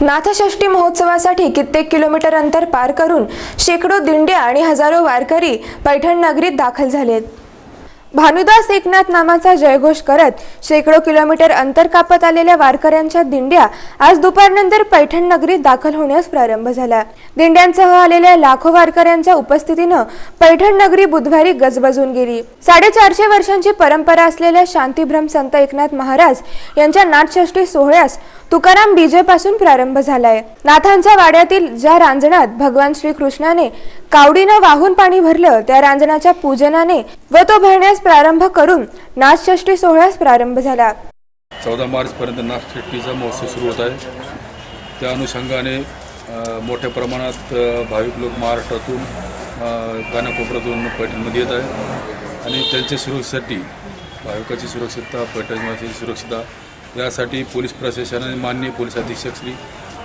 नाथषष्ठी महोत्सवासाठी कित्येक किलोमीटर अंतर पार करून शेकडो दिंड्या आणि हजारो वारकरी पैठण नगरीत दाखल झालेत. भानुदास एकनाथ नामाचा जयघोष करत शेकडो किलोमीटर अंतर कापत आलेल्या वारकऱ्यांच्या दिंड्या आज दुपारनंतर पैठण नगरीत दाखल होण्यास प्रारंभ झाला. दिंड्यांसह आलेल्या लाखो वारकऱ्यांच्या उपस्थितीनं पैठण नगरी बुधवारी गजबजून गेली. साडेचारशे वर्षांची परंपरा असलेल्या शांतीभ्रम संत एकनाथ महाराज यांच्या नाथषष्ठी सोहळ्यास तुकाराम डीजे पासून प्रारंभ झालाय. नाथांच्या वाड्यातील ज्या रांजणात भगवान श्रीकृष्णाने कावडीनं वाहून पाणी भरलं त्या रांजणाच्या पूजनाने व तो भरण्यास प्रारंभ करून नाथषष्ठी सोहळ्यास प्रारंभ झाला. चौदा मार्चपर्यंत नागषष्ठीचा महोत्सव सुरू होत आहे. त्या अनुषंगाने मोठ्या प्रमाणात भाविक लोक महाराष्ट्रातून कानाकोपऱ्यातून पैठणमध्ये येत आहे आणि त्यांच्या सुरक्षेसाठी भाविकाची सुरक्षितता पैठणवासी सुरक्षितता यासाठी पोलीस प्रशासन माननीय पोलीस अधीक्षक श्री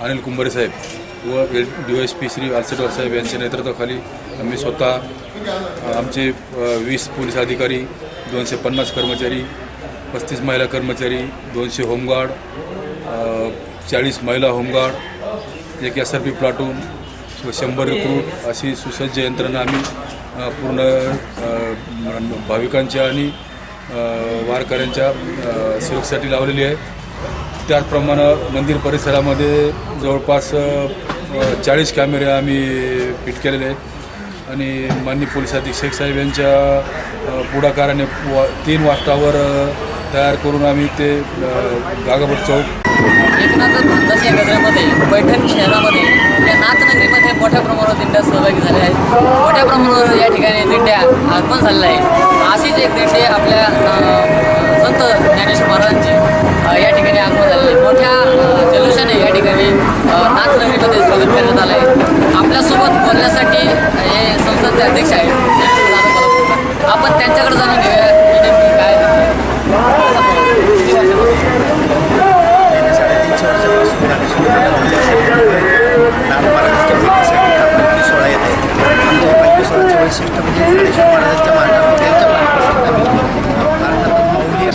अनिल कुंभारे साहेब व L D S P Shri Alsetwar साहेब यांच्या नेतृत्वाखाली आम्ही स्वतः आमचे वीस पोलीस अधिकारी दोनशे पन्नास कर्मचारी पस्तीस महिला कर्मचारी दोनशे होमगार्ड चाळीस महिला होमगार्ड एक एस आर पी प्लाटून व शंभर रिक्रूट अशी सुसज्ज यंत्रणा आम्ही पूर्ण भाविकांच्या आणि वारकऱ्यांच्या सुरक्षेसाठी लावलेली आहे. त्याचप्रमाणे मंदिर परिसरामध्ये जवळपास चाळीस कॅमेरे आम्ही फिट केलेले आहेत. आणि माननीय पोलीस अधीक्षक साहेब यांच्या पुढाकाराने व तीन वाजतावर तयार करून आम्ही ते गागाभट चौक एकनाथ भांतास पैठण शहरामध्ये या नाथनगरीमध्ये मोठ्या प्रमाणावर दिंड्या सहभागी झाल्या आहेत. मोठ्या प्रमाणावर या ठिकाणी दिंड्या आगमन झालेलं आहे अशीच एक दिंडी आपल्या संत ज्ञानेश्वर महाराजांची अं, या ठिकाणी आगमन झालेली आहे मोठ्या अं, जल्लोषाने या ठिकाणी अं, नाथनगरीमध्ये स्वागत करण्यात आलं आहे आपल्यासोबत बोलण्यासाठी हे संसदचे अध्यक्ष आहेत. आपण त्यांच्याकडे जाणून घेऊया काय साडेतीनशे वर्षापासून सोहळा येत आहे? आमच्या या पालखी वैशिष्ट्य म्हणजे महाराजांच्या मार्गामध्ये त्यांच्या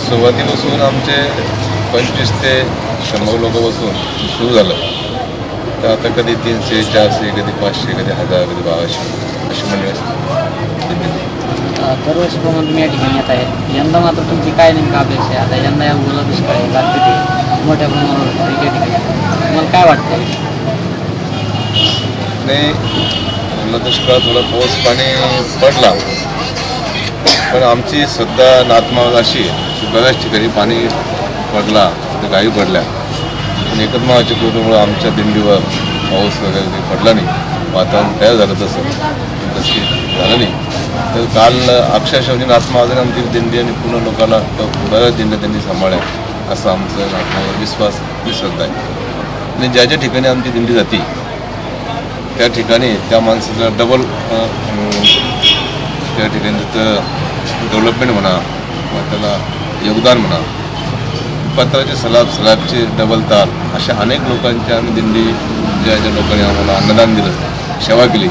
सुरुवातीपासून आमचे पंचवीस ते शंभर लोक बसून सुरू झालं. तर आता कधी तीनशे चारशे कधी पाचशे कधी हजार कधी बाराशे. अशी मंडळी दिल्लीत. दरवर्षीप्रमाणे तुम्ही या ठिकाणी येत आहे. यंदा मात्र तुमची काय नेमकं अपेक्षा आहे? आता यंदा या ओला दुष्काळ आहे गारपिटी मोठ्या प्रमाणावर होते या ठिकाणी. तुम्हाला काय वाटतं नाही पुन्हा दुष्काळ थोडा पाऊस पाणी पडला. पण आमची सध्या नातमाग अशी आहे की बऱ्याच ठिकाणी पाणी पडला तर गायी पडल्या. पण एकत्मावाच्या कृतीमुळं आमच्या दिंडीवर पाऊस वगैरे पडला नाही. वातावरण तयार झालं तसं. तसं झालं नाही तर काल अक्षरशः म्हणजे नाथमागाने आमची दिंडी आणि पूर्ण लोकांना बऱ्याच दिंड्या त्यांनी सांभाळ्या असं आमचं नाथमागावर विश्वास विसरत आहे. आणि ज्या ज्या ठिकाणी आमची दिंडी जाते त्या ठिकाणी त्या माणसाचा डबल त्या ठिकाणी डेव्हलपमेंट म्हणा किंवा त्याला योगदान म्हणा पत्राचे सलाब सलाबचे डबल ताल अशा अनेक लोकांच्या आम्ही दिंडी ज्या ज्या लोकांनी आम्हाला अन्नदान दिलं. सेवा केली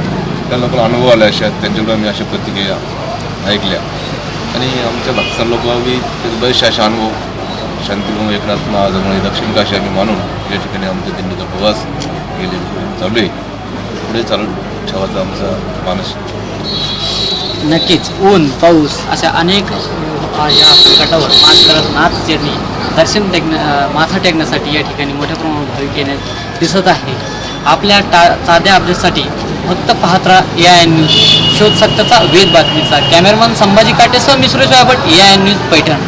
त्या लोकांना अनुभव आले अशा त्यांच्याकडून आम्ही अशा प्रतिक्रिया ऐकल्या. आणि आमच्या भक्तां लोकांनी बरेचसे असे अनुभव शांतीभूम एकनाथ महाजमुळे दक्षिण काशी आम्ही मानून या ठिकाणी आमच्या दिंडीचा प्रवास गेले चालू आहे. पुढे चालू ठेवायचा आमचा मानस. नक्कीच ऊन पाऊस अशा अनेक या संकटावर मात करत नाथ यांनी दर्शन टेकण्या माथा टेकण्यासाठी या ठिकाणी मोठ्या प्रमाणावर भाविक येण्यात दिसत आहे. आपल्या टा साध्या अपडेटसाठी फक्त पाहत राहा या एन न्यूज. शोध सक्तचा वेद बातमीचा. कॅमेरामन संभाजी काटेसह मिश्रेश बाबट या एन न्यूज पैठण.